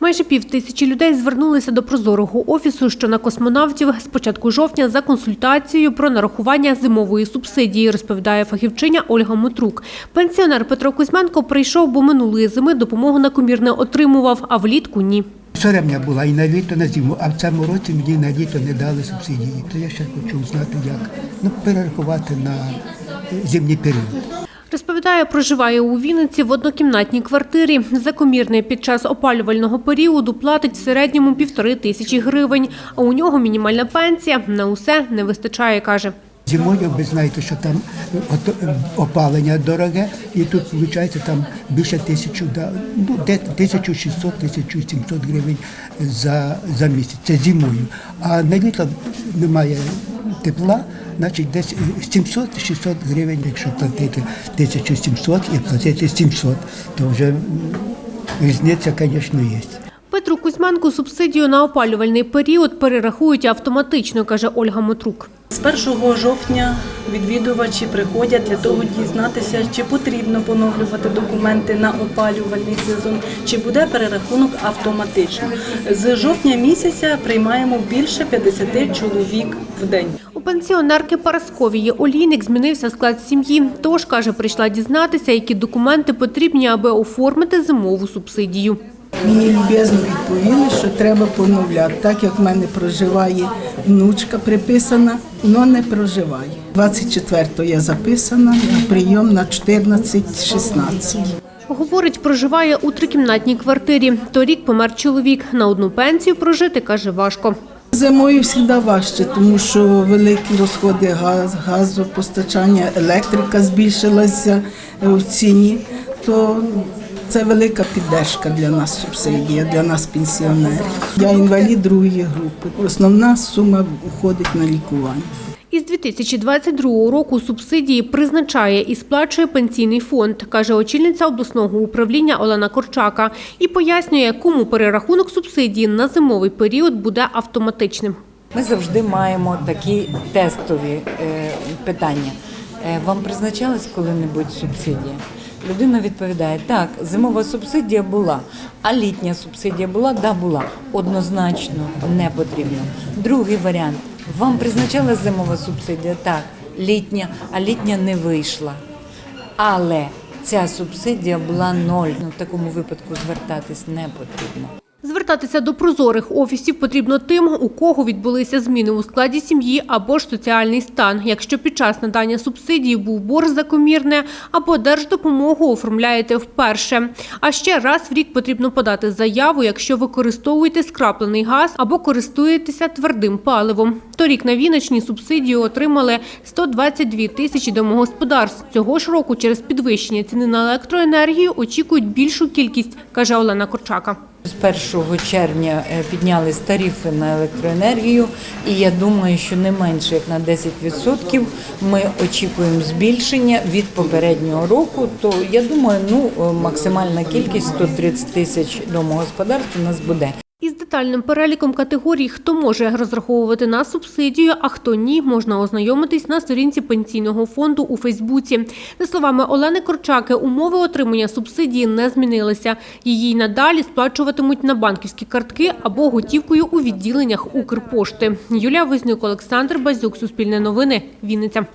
Майже пів тисячі людей звернулися до прозорого офісу, що на космонавтів з початку жовтня за консультацією про нарахування зимової субсидії, розповідає фахівчиня Ольга Мотрук. Пенсіонер Петро Кузьменко прийшов, бо минулої зими допомогу на комір не отримував, а влітку ні. Соремня була і на літо, на зиму, а в цьому році мені на літо не дали субсидії. То я ще хочу знати, як ну, перерахувати на зимній період. Розповідає, проживає у Вінниці в однокімнатній квартирі. За комірний під час опалювального періоду платить в середньому півтори тисячі гривень, а у нього мінімальна пенсія на усе не вистачає, каже. Зимою ви знаєте, що там от, е, опалення дороге, і тут виходить там більше тисячу, ну, де 1600-1700 гривень за, за місяць. Це зимою. А на літо немає тепла, значить десь 700-600 гривень, якщо платити 1700 і платити 700, то вже різниця, звісно, є. Петру Кузьменку субсидію на опалювальний період перерахують автоматично, каже Ольга Мотрук. З 1 жовтня відвідувачі приходять для того дізнатися, чи потрібно поновлювати документи на опалювальний сезон, чи буде перерахунок автоматично. З жовтня місяця приймаємо більше 50 чоловік в день. У пенсіонерки Парасковії Олійник змінився склад сім'ї. Тож, каже, прийшла дізнатися, які документи потрібні, аби оформити зимову субсидію. Мені люб'язно відповіли, що треба поновляти, так як в мене проживає внучка приписана, але не проживає. 24-го я записана на прийом на 14-16. Говорить, проживає у трикімнатній квартирі. Торік помер чоловік. На одну пенсію прожити, каже, важко. Зимою завжди важче, тому що великі розходи газ, газопостачання, електрика збільшилася е, в ціні, то це велика піддержка для нас субсидія, для нас пенсіонерів. Я інвалід другої групи. Основна сума уходить на лікування. Із 2022 року субсидії призначає і сплачує пенсійний фонд, каже очільниця обласного управління Олена Корчака. І пояснює, кому перерахунок субсидії на зимовий період буде автоматичним. Ми завжди маємо такі тестові е, питання. Е, Вам призначалась коли-небудь субсидія? Людина відповідає, так, зимова субсидія була, а літня субсидія була? Да, була. Однозначно не потрібно. Другий варіант. Вам призначала зимова субсидія? Так, літня, а літня не вийшла. Але ця субсидія була ноль. Ну, в такому випадку звертатись не потрібно. Звертатися до прозорих офісів потрібно тим, у кого відбулися зміни у складі сім'ї або ж соціальний стан. Якщо під час надання субсидії був борг за комірне або держдопомогу оформляєте вперше. А ще раз в рік потрібно подати заяву, якщо використовуєте скраплений газ або користуєтеся твердим паливом. Торік на Вінниччині субсидію отримали 122 тисячі домогосподарств. Цього ж року через підвищення ціни на електроенергію очікують більшу кількість, каже Олена Корчака. З 1 червня е, піднялись тарифи на електроенергію, і я думаю, що не менше як на 10% ми очікуємо збільшення від попереднього року. То я думаю, ну е, максимальна кількість 130 тисяч домогосподарств у нас буде. Детальним переліком категорій, хто може розраховувати на субсидію, а хто ні, можна ознайомитись на сторінці пенсійного фонду у Фейсбуці. За словами Олени Корчаки, умови отримання субсидії не змінилися. Її надалі сплачуватимуть на банківські картки або готівкою у відділеннях Укрпошти. Юлія Вознюк, Олександр Базюк, Суспільне новини, Вінниця.